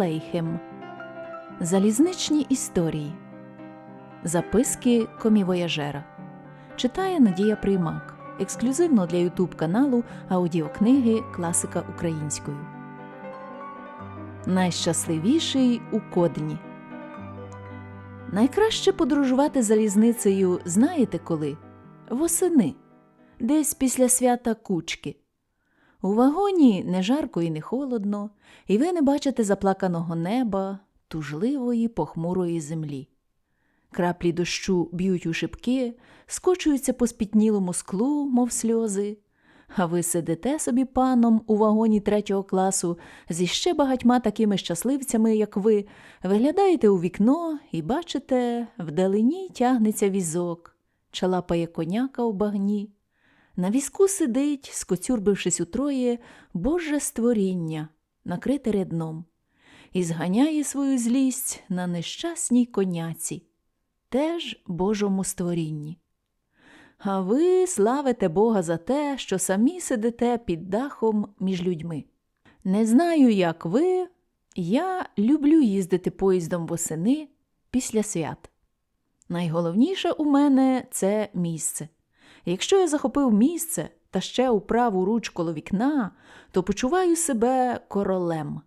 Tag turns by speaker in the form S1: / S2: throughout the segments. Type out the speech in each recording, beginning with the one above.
S1: Шолом Залізничні історії. Записки комівояжера. Читає Надія Приймак. Ексклюзивно для Ютуб каналу аудіокниги Класика українською. Найщасливіший у Кодні. Найкраще подорожувати залізницею знаєте коли? Восени. Десь після свята кучки. У вагоні не жарко і не холодно, і ви не бачите заплаканого неба, тужливої похмурої землі. Краплі дощу б'ють у шибки, скочуються по спітнілому склу, мов сльози, а ви сидите собі паном у вагоні третього класу зі ще багатьма такими щасливцями, як ви, виглядаєте у вікно і бачите, вдалині тягнеться візок, чалапає коняка у багні. На візку сидить, скоцюрбившись утроє, Боже створіння, накрите рядном, і зганяє свою злість на нещасній коняці, теж Божому створінні. А ви славите Бога за те, що самі сидите під дахом між людьми. Не знаю, як ви, я люблю їздити поїздом восени після свят. Найголовніше у мене це місце. Якщо я захопив місце та ще у праву руч коло вікна, то почуваю себе королем.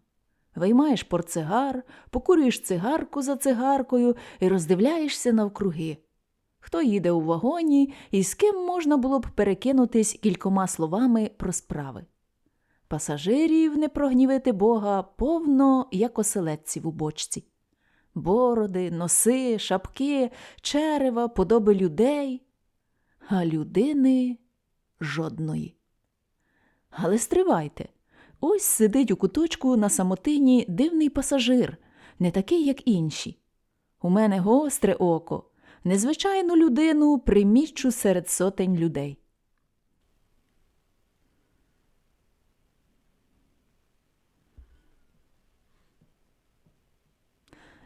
S1: Виймаєш портсигар, покурюєш цигарку за цигаркою і роздивляєшся навкруги. Хто їде у вагоні і з ким можна було б перекинутись кількома словами про справи. Пасажирів, не прогнівити Бога, повно, як оселедців у бочці. Бороди, носи, шапки, черева, подоби людей а людини жодної. Але стривайте. Ось сидить у куточку на самотині дивний пасажир, не такий, як інші. У мене гостре око, незвичайну людину приміщу серед сотень людей.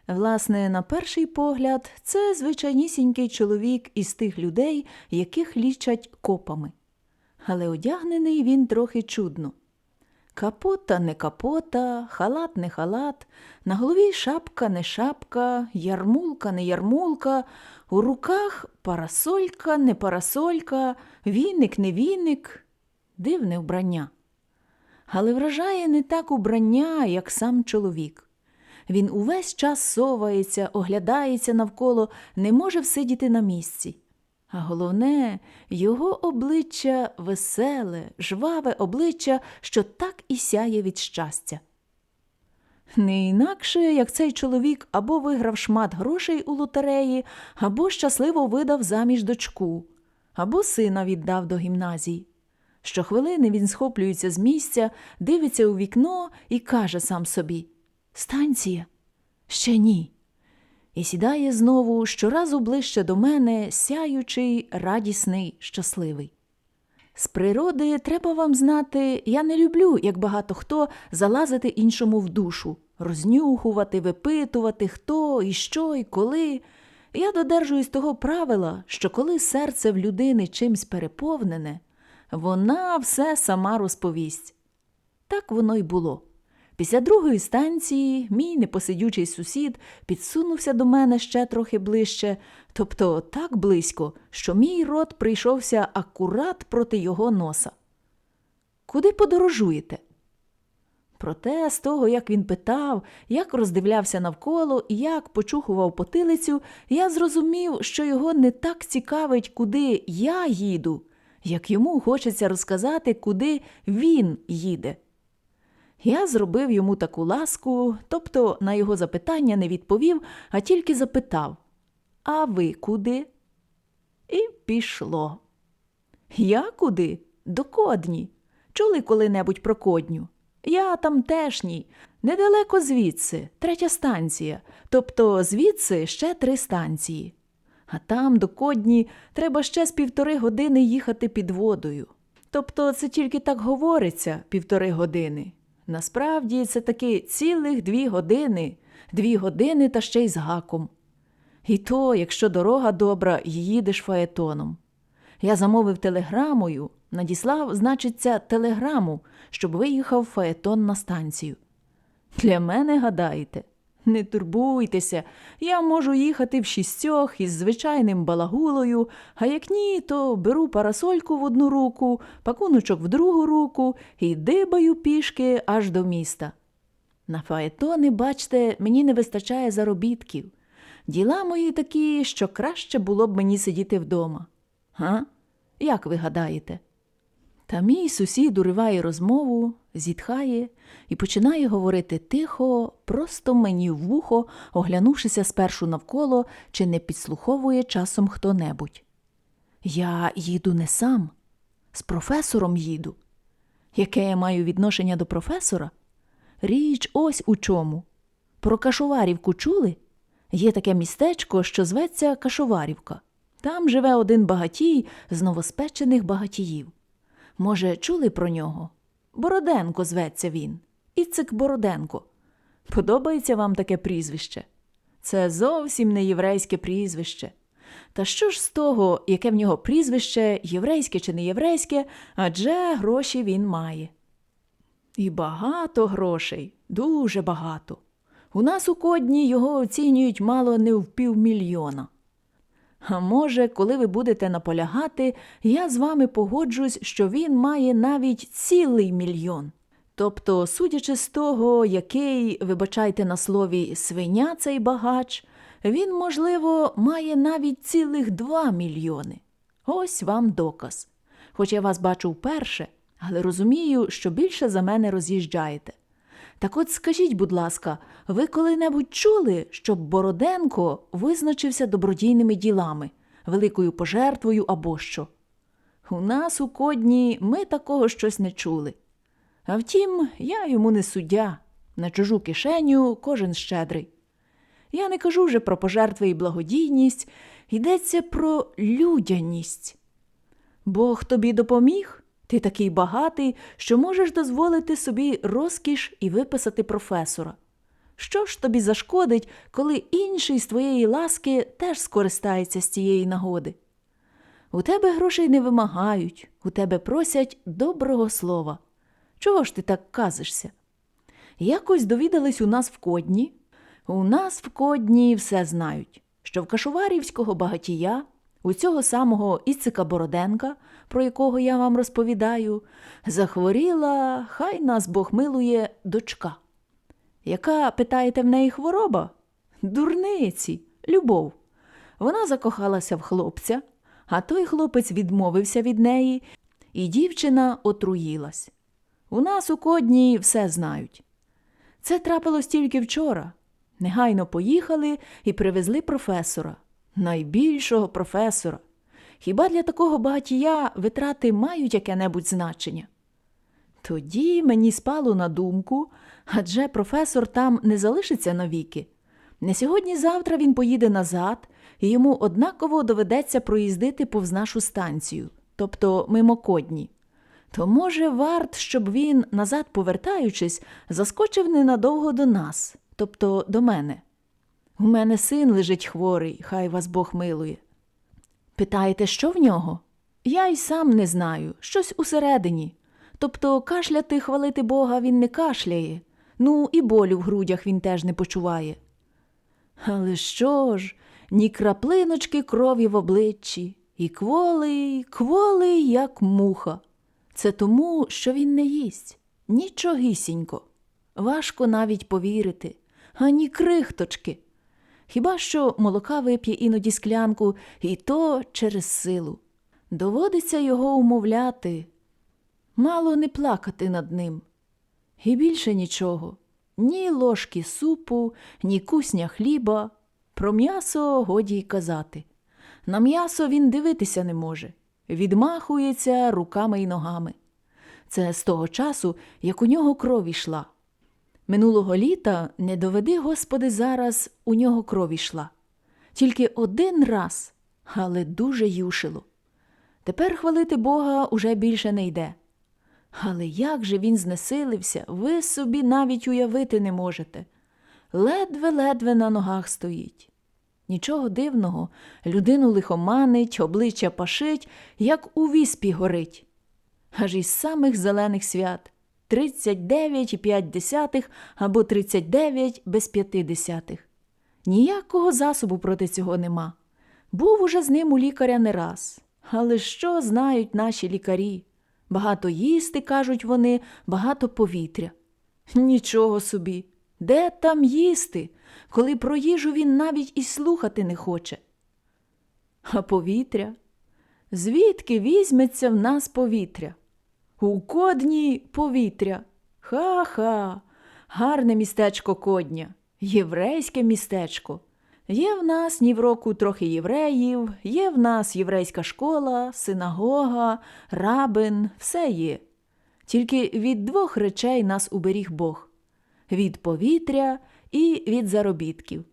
S1: Власне, на перший погляд, це звичайнісінький чоловік із тих людей, яких лічать копами. Але одягнений він трохи чудно. Капота не капота, халат не халат, на голові шапка не шапка, ярмулка не ярмулка, у руках парасолька не парасолька, віник не віник, дивне вбрання. Але вражає не так убрання, як сам чоловік. Він увесь час совається, оглядається навколо, не може всидіти на місці. А головне, його обличчя веселе, жваве обличчя, що так і сяє від щастя. Не інакше, як цей чоловік або виграв шмат грошей у лотереї, або щасливо видав заміж дочку, або сина віддав до гімназії. Щохвилини він схоплюється з місця, дивиться у вікно і каже сам собі Станція? Ще ні. І сідає знову щоразу ближче до мене, сяючий, радісний, щасливий. З природи треба вам знати, я не люблю, як багато хто залазити іншому в душу, рознюхувати, випитувати, хто і що, і коли. Я додержуюсь того правила, що коли серце в людини чимсь переповнене, вона все сама розповість. Так воно й було. Після другої станції мій непосидючий сусід підсунувся до мене ще трохи ближче, тобто так близько, що мій рот прийшовся акурат проти його носа. Куди подорожуєте? Проте, з того, як він питав, як роздивлявся навколо і як почухував потилицю, я зрозумів, що його не так цікавить, куди я їду, як йому хочеться розказати, куди він їде. Я зробив йому таку ласку, тобто на його запитання не відповів, а тільки запитав А ви куди? І пішло. Я куди? До кодні. Чули коли-небудь про кодню? Я тамтешній, недалеко звідси, третя станція, тобто звідси ще три станції. А там до кодні треба ще з півтори години їхати під водою. Тобто це тільки так говориться півтори години. Насправді це таки цілих дві години, дві години та ще й з гаком. І то, якщо дорога добра, їдеш фаетоном. Я замовив телеграмою, надіслав, значиться, телеграму, щоб виїхав фаетон на станцію. Для мене гадаєте. Не турбуйтеся, я можу їхати в шістьох із звичайним балагулою, а як ні, то беру парасольку в одну руку, пакуночок в другу руку і дибаю пішки аж до міста. На фаетони, бачте, мені не вистачає заробітків. Діла мої такі, що краще було б мені сидіти вдома. Га? Як ви гадаєте? Та мій сусід уриває розмову, зітхає і починає говорити тихо, просто мені в вухо, оглянувшися спершу навколо, чи не підслуховує часом хто-небудь. Я їду не сам, з професором їду. Яке я маю відношення до професора? Річ ось у чому. Про Кашоварівку чули? Є таке містечко, що зветься Кашоварівка. Там живе один багатій з новоспечених багатіїв. Може, чули про нього? Бороденко зветься він. Іцик Бороденко. Подобається вам таке прізвище? Це зовсім не єврейське прізвище. Та що ж з того, яке в нього прізвище, єврейське чи не єврейське, адже гроші він має. І багато грошей, дуже багато. У нас у кодні його оцінюють мало не в півмільйона. А може, коли ви будете наполягати, я з вами погоджусь, що він має навіть цілий мільйон. Тобто, судячи з того, який, вибачайте на слові, свиня цей багач, він, можливо, має навіть цілих два мільйони. Ось вам доказ. Хоч я вас бачу вперше, але розумію, що більше за мене роз'їжджаєте. Так от скажіть, будь ласка, ви коли-небудь чули, щоб Бороденко визначився добродійними ділами, великою пожертвою або що? У нас у кодні ми такого щось не чули. А втім, я йому не суддя, на чужу кишеню кожен щедрий. Я не кажу вже про пожертви і благодійність, йдеться про людяність. Бог тобі допоміг? Ти такий багатий, що можеш дозволити собі розкіш і виписати професора. Що ж тобі зашкодить, коли інший з твоєї ласки теж скористається з цієї нагоди? У тебе грошей не вимагають, у тебе просять доброго слова. Чого ж ти так казишся? Якось довідались у нас в кодні. У нас в кодні все знають, що в Кашуварівського багатія, у цього самого Іцика Бороденка, про якого я вам розповідаю, захворіла, хай нас Бог милує, дочка. Яка, питаєте, в неї хвороба? Дурниці, любов. Вона закохалася в хлопця, а той хлопець відмовився від неї, і дівчина отруїлась. У нас у кодні все знають. Це трапилось тільки вчора. Негайно поїхали і привезли професора, найбільшого професора. Хіба для такого багатія витрати мають яке-небудь значення? Тоді мені спало на думку, адже професор там не залишиться навіки. Не сьогодні-завтра він поїде назад, і йому однаково доведеться проїздити повз нашу станцію, тобто мимо кодні. То, може, варт, щоб він, назад повертаючись, заскочив ненадовго до нас, тобто до мене. У мене син лежить хворий, хай вас Бог милує. Питаєте, що в нього? Я й сам не знаю, щось усередині. Тобто кашляти, хвалити Бога він не кашляє, ну і болю в грудях він теж не почуває. Але що ж, ні краплиночки крові в обличчі, і кволий, кволий, як муха. Це тому, що він не їсть. Нічогісінько. Важко навіть повірити, ані крихточки. Хіба що молока вип'є іноді склянку, і то через силу. Доводиться його умовляти. Мало не плакати над ним. І більше нічого. Ні ложки супу, ні кусня хліба. Про м'ясо годі й казати. На м'ясо він дивитися не може, відмахується руками й ногами. Це з того часу, як у нього кров ішла. Минулого літа, не доведи, Господи, зараз у нього кров ішла. Тільки один раз, але дуже юшило. Тепер хвалити Бога уже більше не йде. Але як же він знесилився, ви собі навіть уявити не можете. Ледве-ледве на ногах стоїть. Нічого дивного, людину лихоманить, обличчя пашить, як у віспі горить. Аж із самих зелених свят. 39,5 або 39 без 50. Ніякого засобу проти цього нема. Був уже з ним у лікаря не раз. Але що знають наші лікарі? Багато їсти, кажуть вони, багато повітря. Нічого собі. Де там їсти, коли про їжу він навіть і слухати не хоче? А повітря? Звідки візьметься в нас повітря? У кодні повітря. Ха-ха, гарне містечко Кодня, єврейське містечко. Є в нас ні в року трохи євреїв, є в нас єврейська школа, синагога, рабин, все є. Тільки від двох речей нас уберіг Бог від повітря і від заробітків.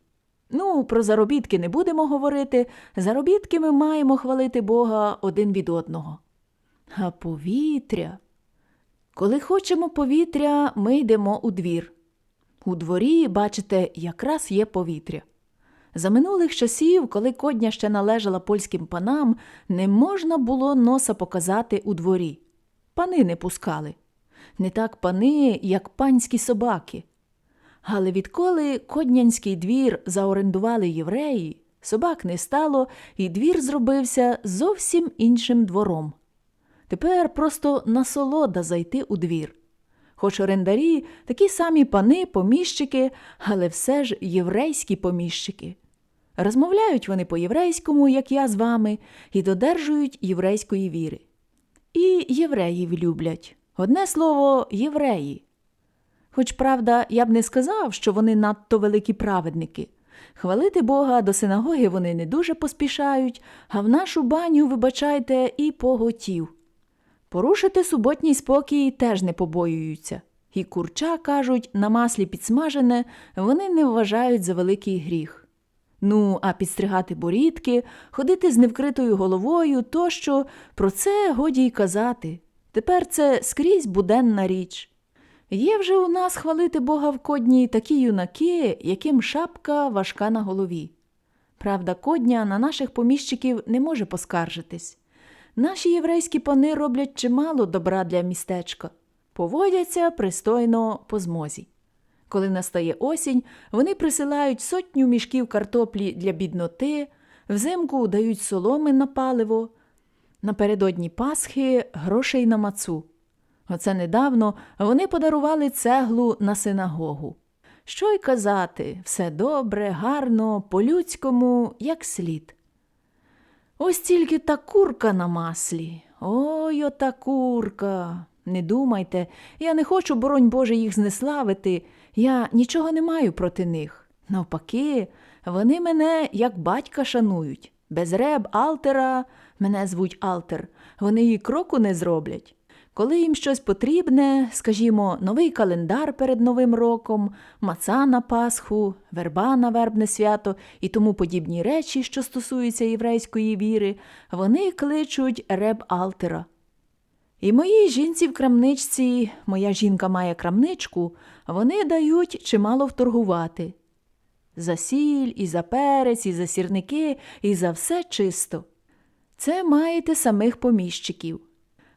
S1: Ну, про заробітки не будемо говорити. Заробітки ми маємо хвалити Бога один від одного. А повітря. Коли хочемо повітря, ми йдемо у двір. У дворі, бачите, якраз є повітря. За минулих часів, коли кодня ще належала польським панам, не можна було носа показати у дворі. Пани не пускали. Не так пани, як панські собаки. Але відколи коднянський двір заорендували євреї, собак не стало, і двір зробився зовсім іншим двором. Тепер просто насолода зайти у двір. Хоч орендарі такі самі пани, поміщики, але все ж єврейські поміщики. Розмовляють вони по-єврейському, як я з вами, і додержують єврейської віри. І євреїв люблять. Одне слово, євреї. Хоч, правда, я б не сказав, що вони надто великі праведники. Хвалити Бога до синагоги вони не дуже поспішають, а в нашу баню, вибачайте, і поготів. Порушити суботній спокій теж не побоюються. І курча, кажуть, на маслі підсмажене вони не вважають за великий гріх. Ну, а підстригати борідки, ходити з невкритою головою тощо, про це годі й казати. Тепер це скрізь буденна річ. Є вже у нас хвалити Бога в кодні такі юнаки, яким шапка важка на голові. Правда, кодня на наших поміщиків не може поскаржитись. Наші єврейські пани роблять чимало добра для містечка, поводяться пристойно по змозі. Коли настає осінь, вони присилають сотню мішків картоплі для бідноти, взимку дають соломи на паливо, напередодні Пасхи грошей на мацу. Оце недавно вони подарували цеглу на синагогу. Що й казати, все добре, гарно, по-людському, як слід. Ось тільки та курка на маслі. Ой, ота курка. Не думайте, я не хочу, боронь Боже, їх знеславити. Я нічого не маю проти них. Навпаки, вони мене як батька шанують. Без реб Алтера, мене звуть Алтер, вони їй кроку не зроблять. Коли їм щось потрібне, скажімо, новий календар перед Новим роком, маца на Пасху, верба на вербне свято і тому подібні речі, що стосуються єврейської віри, вони кличуть реб Алтера. І моїй жінці в крамничці, моя жінка має крамничку, вони дають чимало вторгувати. За сіль, і за перець, і за сірники, і за все чисто. Це маєте самих поміщиків.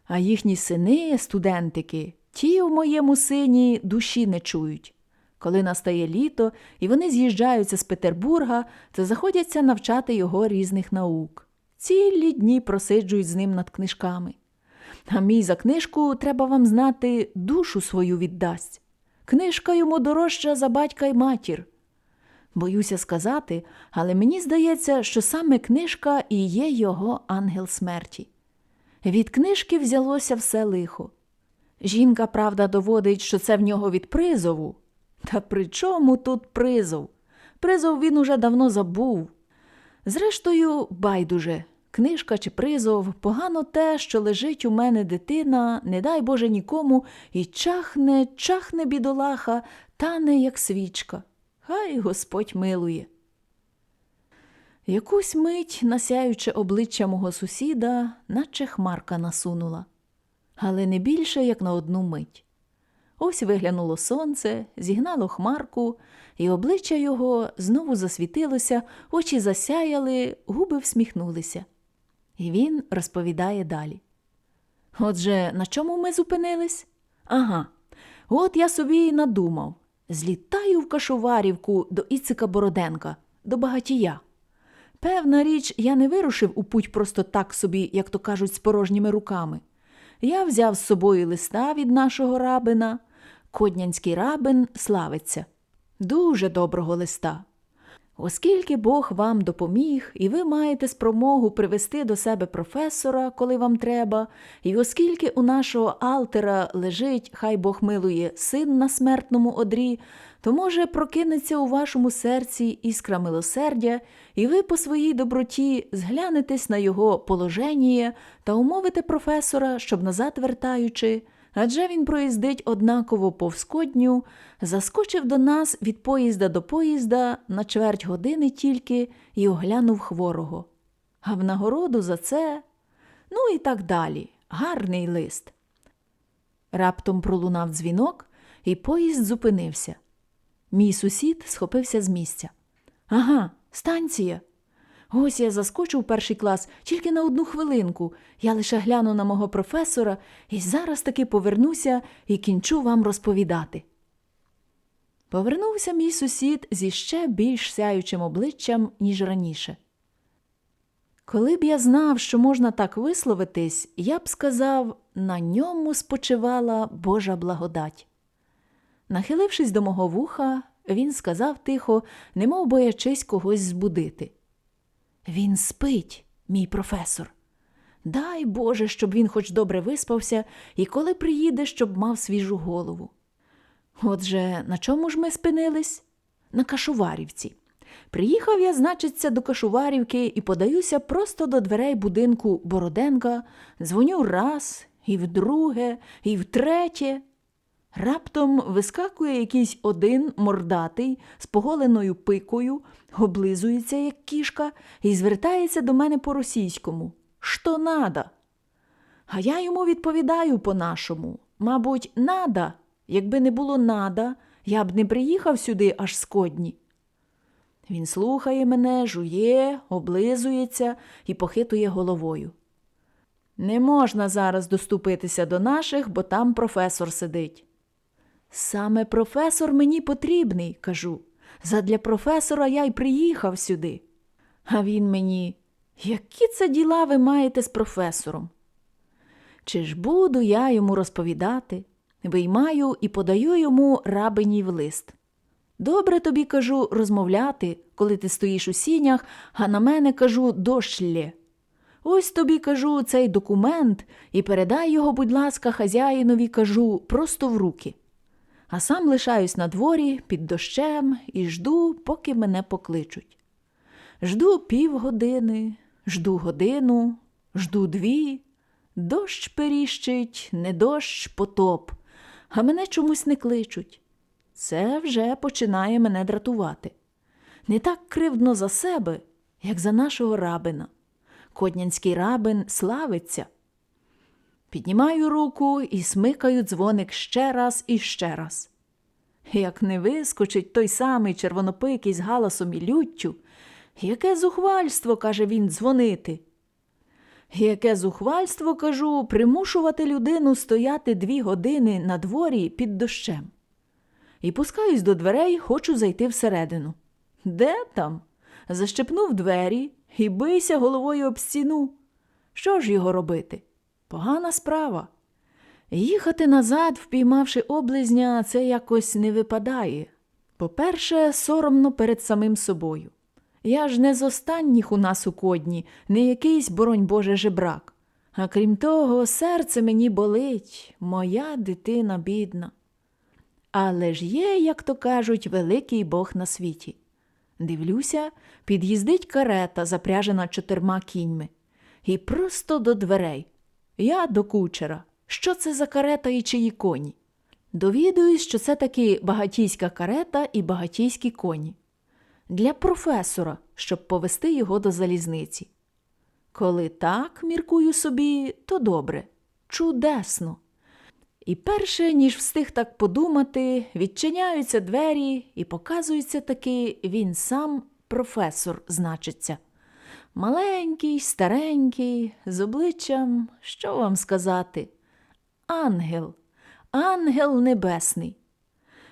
S1: А їхні сини, студентики, ті в моєму сині душі не чують. Коли настає літо і вони з'їжджаються з Петербурга, то заходяться навчати його різних наук. Цілі дні просиджують з ним над книжками. А мій за книжку, треба вам знати, душу свою віддасть. Книжка йому дорожча за батька й матір. Боюся сказати, але мені здається, що саме книжка і є його ангел смерті. Від книжки взялося все лихо. Жінка, правда, доводить, що це в нього від призову. Та при чому тут призов? Призов він уже давно забув. Зрештою, байдуже, книжка чи призов, погано те, що лежить у мене дитина, не дай Боже нікому, і чахне, чахне бідолаха, тане, як свічка. Хай Господь милує. Якусь мить, насяючи обличчя мого сусіда, наче хмарка насунула, але не більше, як на одну мить. Ось виглянуло сонце, зігнало хмарку, і обличчя його знову засвітилося, очі засяяли, губи всміхнулися. І він розповідає далі. Отже, на чому ми зупинились? Ага, От я собі й надумав злітаю в Кашоварівку до Іцика Бороденка, до багатія. Певна річ, я не вирушив у путь просто так собі, як то кажуть, з порожніми руками. Я взяв з собою листа від нашого рабина. Коднянський рабин славиться. Дуже доброго листа. Оскільки Бог вам допоміг, і ви маєте спромогу привести до себе професора, коли вам треба, і оскільки у нашого Алтера лежить, хай Бог милує, син на смертному одрі, то, може, прокинеться у вашому серці іскра милосердя, і ви по своїй доброті зглянетесь на його положення та умовите професора, щоб назад вертаючи, адже він проїздить однаково повскодню, заскочив до нас від поїзда до поїзда на чверть години тільки і оглянув хворого. А в нагороду за це, ну і так далі. Гарний лист. Раптом пролунав дзвінок, і поїзд зупинився. Мій сусід схопився з місця. Ага, станція. Ось я заскочив у перший клас тільки на одну хвилинку. Я лише гляну на мого професора і зараз таки повернуся і кінчу вам розповідати. Повернувся мій сусід зі ще більш сяючим обличчям, ніж раніше. Коли б я знав, що можна так висловитись, я б сказав, на ньому спочивала Божа благодать. Нахилившись до мого вуха, він сказав тихо, немов боячись когось збудити. Він спить, мій професор. Дай Боже, щоб він хоч добре виспався, і коли приїде, щоб мав свіжу голову. Отже, на чому ж ми спинились? На Кашуварівці. Приїхав я, значиться, до Кашуварівки і подаюся просто до дверей будинку Бороденка, дзвоню раз, і вдруге, і втретє. Раптом вискакує якийсь один мордатий з поголеною пикою, облизується, як кішка, і звертається до мене по-російському. Що надо? А я йому відповідаю по-нашому. Мабуть, нада. Якби не було нада, я б не приїхав сюди аж з кодні. Він слухає мене, жує, облизується і похитує головою. Не можна зараз доступитися до наших, бо там професор сидить. Саме професор мені потрібний, кажу. Задля професора я й приїхав сюди. А він мені, які це діла ви маєте з професором? Чи ж буду я йому розповідати? Виймаю і подаю йому рабинів лист. Добре тобі кажу розмовляти, коли ти стоїш у сінях, а на мене кажу дощ лє. Ось тобі кажу цей документ і передай його, будь ласка, хазяїнові кажу просто в руки. А сам лишаюсь на дворі під дощем і жду, поки мене покличуть. Жду півгодини, жду годину, жду дві. Дощ періщить, не дощ потоп, а мене чомусь не кличуть. Це вже починає мене дратувати. Не так кривдно за себе, як за нашого рабина. Коднянський рабин славиться. Піднімаю руку і смикаю дзвоник ще раз і ще раз. Як не вискочить той самий червонопикий з галасом і люттю, яке зухвальство, каже він, дзвонити. Яке зухвальство, кажу, примушувати людину стояти дві години на дворі під дощем. І пускаюсь до дверей, хочу зайти всередину. Де там? Защепнув двері і бийся головою об стіну. Що ж його робити? Погана справа. Їхати назад, впіймавши облизня, це якось не випадає. По-перше, соромно перед самим собою. Я ж не з останніх у нас у кодні, не якийсь, боронь Боже, жебрак. А крім того, серце мені болить, моя дитина бідна. Але ж є, як то кажуть, великий Бог на світі. Дивлюся, під'їздить карета, запряжена чотирма кіньми, і просто до дверей. Я до кучера. Що це за карета і чиї коні? Довідуюсь, що це таки багатійська карета і багатійські коні. Для професора, щоб повести його до залізниці. Коли так, міркую собі, то добре, чудесно. І перше, ніж встиг так подумати, відчиняються двері і показується таки він сам професор, значиться. Маленький, старенький, з обличчям, що вам сказати? Ангел, ангел небесний.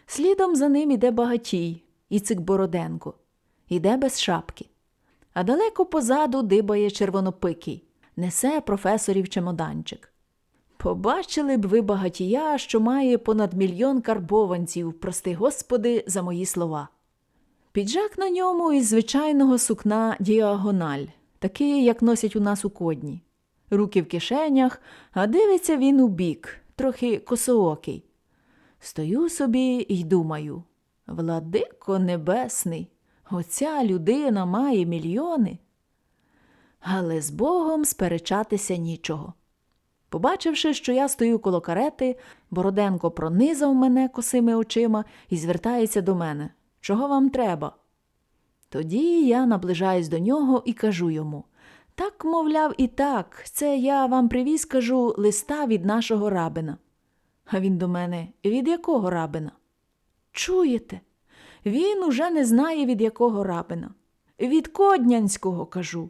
S1: Слідом за ним іде багатій, Іцик Бороденко, іде без шапки. А далеко позаду дибає червонопикий, несе професорів чемоданчик. Побачили б ви багатія, що має понад мільйон карбованців, прости господи, за мої слова. Піджак на ньому із звичайного сукна діагональ, такий, як носять у нас у кодні. Руки в кишенях, а дивиться він у бік, трохи косоокий. Стою собі й думаю Владико Небесний, оця людина має мільйони. Але з Богом сперечатися нічого. Побачивши, що я стою коло карети, Бороденко пронизав мене косими очима і звертається до мене. Чого вам треба? Тоді я наближаюсь до нього і кажу йому так, мовляв, і так, це я вам привіз, кажу, листа від нашого рабина. А він до мене від якого рабина? Чуєте? Він уже не знає, від якого рабина. Від Коднянського, кажу.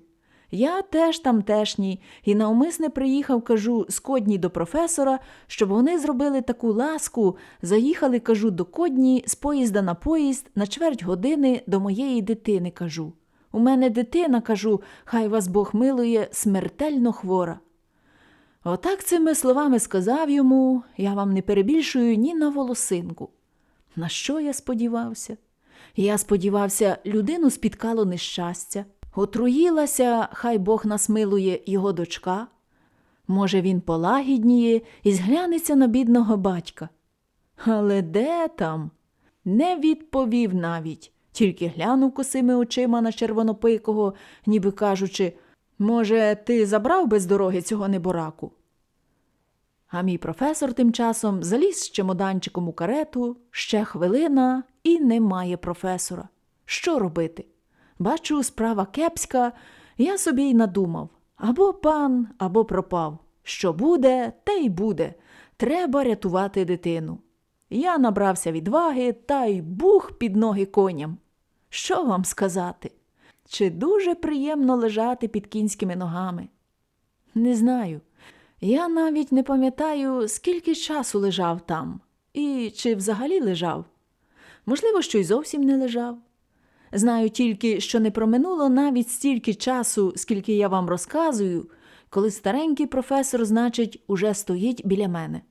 S1: Я теж тамтешній і навмисне приїхав, кажу, з Кодні до професора, щоб вони зробили таку ласку, заїхали, кажу, до Кодні з поїзда на поїзд на чверть години до моєї дитини, кажу. У мене дитина, кажу, хай вас Бог милує, смертельно хвора. Отак цими словами сказав йому, я вам не перебільшую ні на волосинку. На що я сподівався? Я сподівався, людину спіткало нещастя, отруїлася, хай Бог нас милує його дочка. Може, він полагідніє і зглянеться на бідного батька. Але де там? Не відповів навіть, тільки глянув косими очима на червонопикого, ніби кажучи, може, ти забрав без дороги цього небораку? А мій професор тим часом заліз з чемоданчиком у карету, ще хвилина і немає професора. Що робити? Бачу, справа кепська, я собі й надумав або пан, або пропав. Що буде, те й буде. Треба рятувати дитину. Я набрався відваги та й бух під ноги коням. Що вам сказати? Чи дуже приємно лежати під кінськими ногами? Не знаю. Я навіть не пам'ятаю, скільки часу лежав там, і чи взагалі лежав. Можливо, що й зовсім не лежав. Знаю тільки, що не проминуло навіть стільки часу, скільки я вам розказую, коли старенький професор, значить, уже стоїть біля мене.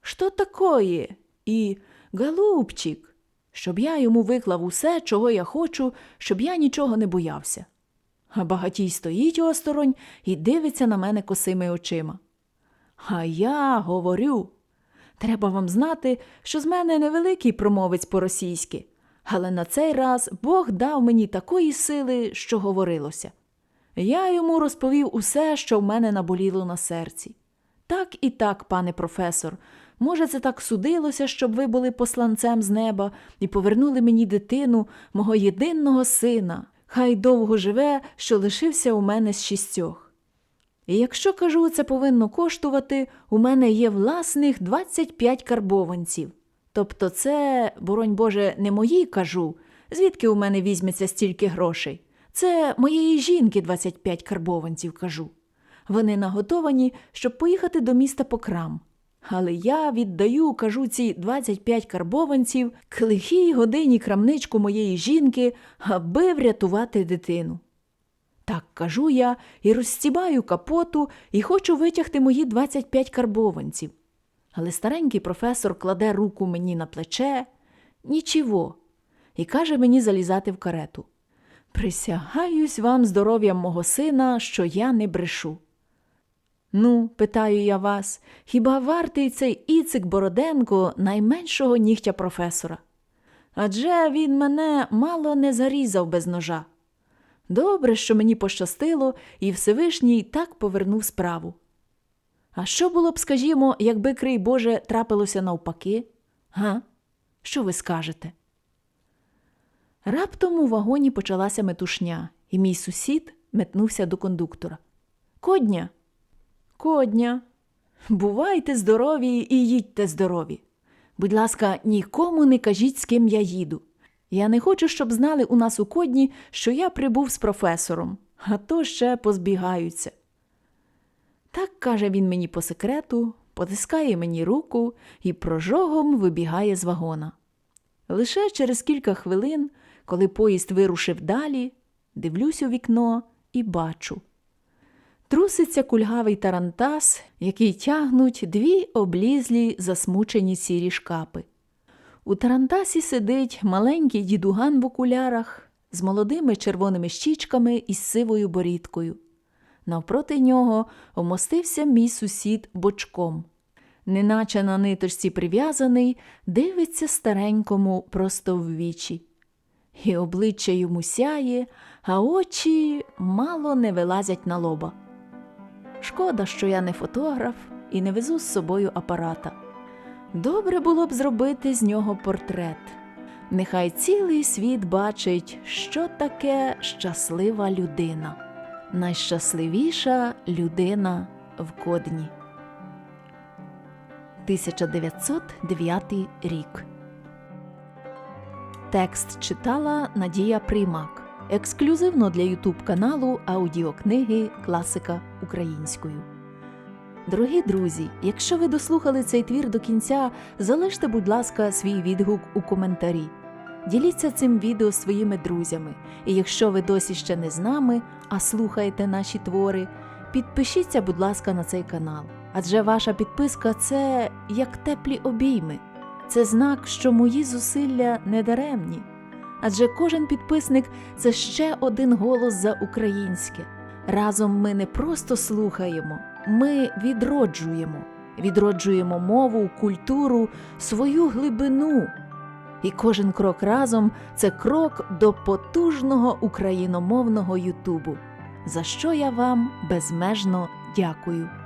S1: Що такое? І, голубчик, щоб я йому виклав усе, чого я хочу, щоб я нічого не боявся. А багатій стоїть осторонь і дивиться на мене косими очима. А я говорю. Треба вам знати, що з мене невеликий промовець по-російськи, але на цей раз Бог дав мені такої сили, що говорилося. Я йому розповів усе, що в мене наболіло на серці. Так і так, пане професор, може, це так судилося, щоб ви були посланцем з неба і повернули мені дитину, мого єдиного сина. Хай довго живе, що лишився у мене з шістьох. І якщо кажу, це повинно коштувати, у мене є власних 25 карбованців. Тобто це, боронь Боже, не мої кажу, звідки у мене візьметься стільки грошей. Це моєї жінки 25 карбованців кажу. Вони наготовані, щоб поїхати до міста по крам. Але я віддаю, кажу, ці 25 карбованців к лихій годині крамничку моєї жінки, аби врятувати дитину. Так кажу я і розстібаю капоту і хочу витягти мої 25 карбованців. Але старенький професор кладе руку мені на плече, нічого, і каже мені залізати в карету. Присягаюсь вам здоров'ям мого сина, що я не брешу. Ну, питаю я вас, хіба вартий цей Іцик Бороденко найменшого нігтя професора? Адже він мене мало не зарізав без ножа. Добре, що мені пощастило, і Всевишній так повернув справу. А що було б, скажімо, якби, крий Боже, трапилося навпаки? Га? Що ви скажете? Раптом у вагоні почалася метушня, і мій сусід метнувся до кондуктора. Кодня. Кодня. Бувайте здорові і їдьте здорові. Будь ласка, нікому не кажіть, з ким я їду. Я не хочу, щоб знали у нас у кодні, що я прибув з професором, а то ще позбігаються. Так каже він мені по секрету, потискає мені руку і прожогом вибігає з вагона. Лише через кілька хвилин, коли поїзд вирушив далі, дивлюсь у вікно і бачу. Труситься кульгавий тарантас, який тягнуть дві облізлі засмучені сірі шкапи. У тарантасі сидить маленький дідуган в окулярах з молодими червоними щічками і сивою борідкою. Навпроти нього вмостився мій сусід бочком. Неначе на ниточці прив'язаний, дивиться старенькому просто в вічі. І обличчя йому сяє, а очі мало не вилазять на лоба. Шкода, що я не фотограф і не везу з собою апарата. Добре було б зробити з нього портрет. Нехай цілий світ бачить, що таке щаслива людина, найщасливіша людина в Кодні. 1909 рік. Текст читала Надія Приймак. Ексклюзивно для Ютуб каналу аудіокниги Класика українською. Дорогі друзі, якщо ви дослухали цей твір до кінця, залиште, будь ласка, свій відгук у коментарі. Діліться цим відео своїми друзями. І якщо ви досі ще не з нами, а слухаєте наші твори, підпишіться, будь ласка, на цей канал. Адже ваша підписка це як теплі обійми. Це знак, що мої зусилля не даремні. Адже кожен підписник це ще один голос за українське. Разом ми не просто слухаємо, ми відроджуємо, відроджуємо мову, культуру, свою глибину. І кожен крок разом це крок до потужного україномовного Ютубу, за що я вам безмежно дякую.